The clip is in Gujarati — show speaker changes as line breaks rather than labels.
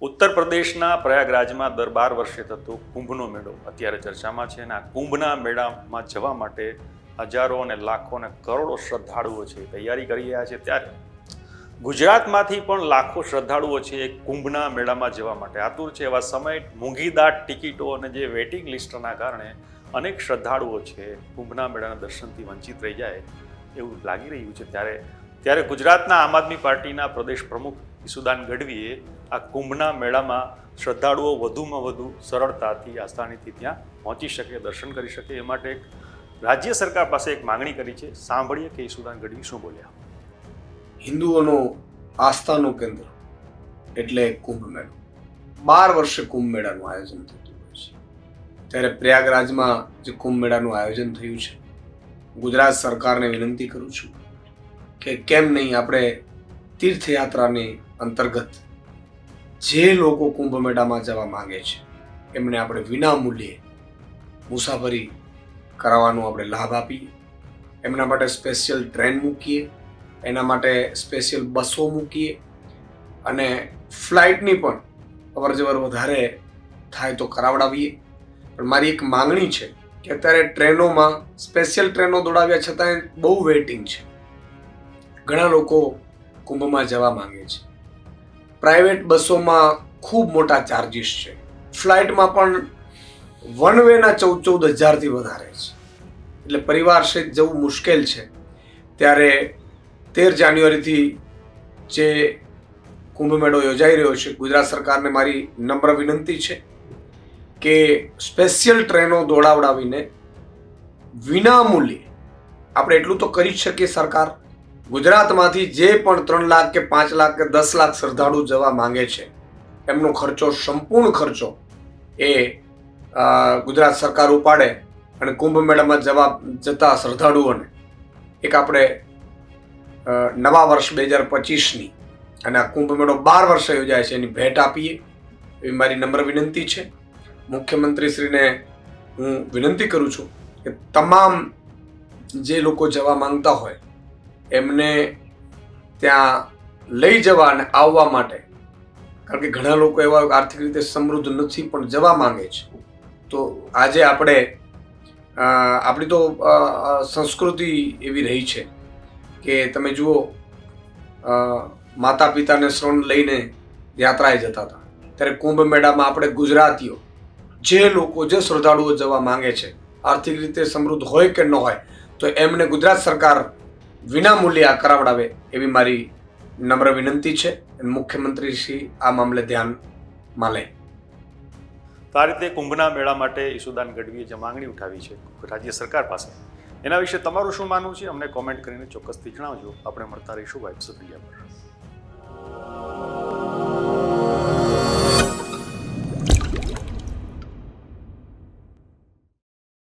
ઉત્તર પ્રદેશના પ્રયાગરાજમાં દર બાર વર્ષે થતો કુંભનો મેળો અત્યારે ચર્ચામાં છે અને આ કુંભના મેળામાં જવા માટે હજારો અને લાખો અને કરોડો શ્રદ્ધાળુઓ છે. તૈયારી કરી રહ્યા છે ત્યારે ગુજરાતમાંથી પણ લાખો શ્રદ્ધાળુઓ છે એ કુંભના મેળામાં જવા માટે આતુર છે. એવા સમય મોંઘીદાટ ટિકિટો અને જે વેઇટિંગ લિસ્ટના કારણે અનેક શ્રદ્ધાળુઓ છે કુંભના મેળાના દર્શનથી વંચિત રહી જાય એવું લાગી રહ્યું છે. ત્યારે ત્યારે ગુજરાતના આમ આદમી પાર્ટીના પ્રદેશ પ્રમુખ ઈસુદાન ગઢવીએ આ કુંભના મેળામાં શ્રદ્ધાળુઓ વધુમાં વધુ સરળતાથી આસાનીથી ત્યાં પહોંચી શકે, દર્શન કરી શકે. એ માટે એક રાજ્ય સરકાર પાસે એક માંગણી કરી છે. સાંભળીએ કે ઈસુદાન ગઢવી શું બોલ્યા.
હિન્દુઓનું આસ્થાનું કેન્દ્ર એટલે કુંભ મેળો. બાર વર્ષે કુંભ મેળાનું આયોજન થતું હોય છે. ત્યારે પ્રયાગરાજમાં જે કુંભ મેળાનું આયોજન થયું છે, ગુજરાત સરકારને વિનંતી કરું છું કે કેમ નહીં આપણે તીર્થયાત્રાની અંતર્ગત જે લોકો કુંભ મેળામાં જવા માંગે છે, એમને આપણે વિના મૂલ્યે મુસાફરી કરાવવાનો આપણે લાભ આપીએ. એમના માટે સ્પેશિયલ ટ્રેન મૂકીએ, એના માટે સ્પેશિયલ બસો મૂકીએ અને ફ્લાઇટની પણ અવરજવર વધારે થાય તો કરાવડાવીએ. પણ મારી એક માંગણી છે કે અત્યારે ટ્રેનોમાં સ્પેશિયલ ટ્રેનો દોડાવ્યા છતાં બહુ વેઇટિંગ છે. ઘણા લોકો કુંભમાં જવા માંગે છે. પ્રાઇવેટ બસોમાં ખૂબ મોટા ચાર્જિસ છે. ફ્લાઇટમાં પણ વન વેના ચૌદ ચૌદ હજારથી વધારે છે. એટલે પરિવાર સહિત જવું મુશ્કેલ છે. ત્યારે તેર જાન્યુઆરીથી જે કુંભ મેળો યોજાઈ રહ્યો છે, ગુજરાત સરકારને મારી નમ્ર વિનંતી છે કે સ્પેશિયલ ટ્રેનો દોડાવડાવીને વિનામૂલ્યે આપણે એટલું તો કરી જ શકીએ સરકાર. ગુજરાતમાંથી જે પણ ત્રણ લાખ કે પાંચ લાખ કે દસ લાખ શ્રદ્ધાળુ જવા માંગે છે, એમનો ખર્ચો સંપૂર્ણ ખર્ચો એ ગુજરાત સરકાર ઉપાડે અને કુંભ મેળામાં જવા, જતા શ્રદ્ધાળુઓને. એક આપણે નવા વર્ષ બે હજાર પચીસની અને આ કુંભ મેળો બાર વર્ષે યોજાય છે એની ભેટ આપીએ. એવી મારી નમ્ર વિનંતી છે. મુખ્યમંત્રીશ્રીને હું વિનંતી કરું છું કે તમામ જે લોકો જવા માંગતા હોય એમને ત્યાં લઈ જવા અને આવવા માટે. કારણ કે ઘણા લોકો એવા આર્થિક રીતે સમૃદ્ધ નથી, પણ જવા માંગે છે. તો આજે આપણે આપણી તો સંસ્કૃતિ એવી રહી છે કે તમે જુઓ માતા પિતાને શ્રણ લઈને યાત્રાએ જતા હતા. ત્યારે કુંભ મેળામાં આપણે ગુજરાતીઓ, જે લોકો, જે શ્રદ્ધાળુઓ જવા માંગે છે, આર્થિક રીતે સમૃદ્ધ હોય કે ન હોય, તો એમને ગુજરાત સરકાર વિના મૂલ્યે આ કરાવડાવે એવી મારી નમ્ર વિનંતી છે. મુખ્યમંત્રી શ્રી આ મામલે ધ્યાનમાં લે.
તો આ રીતે કુંભના મેળા માટે ઈશુદાન ગઢવીએ જે માંગણી ઉઠાવી છે રાજ્ય સરકાર પાસે, એના વિશે તમારું શું માનવું છે? અમને કોમેન્ટ કરીને ચોક્કસથી જણાવજો. આપણે મળતા રહીશું વાઇબ્સ પર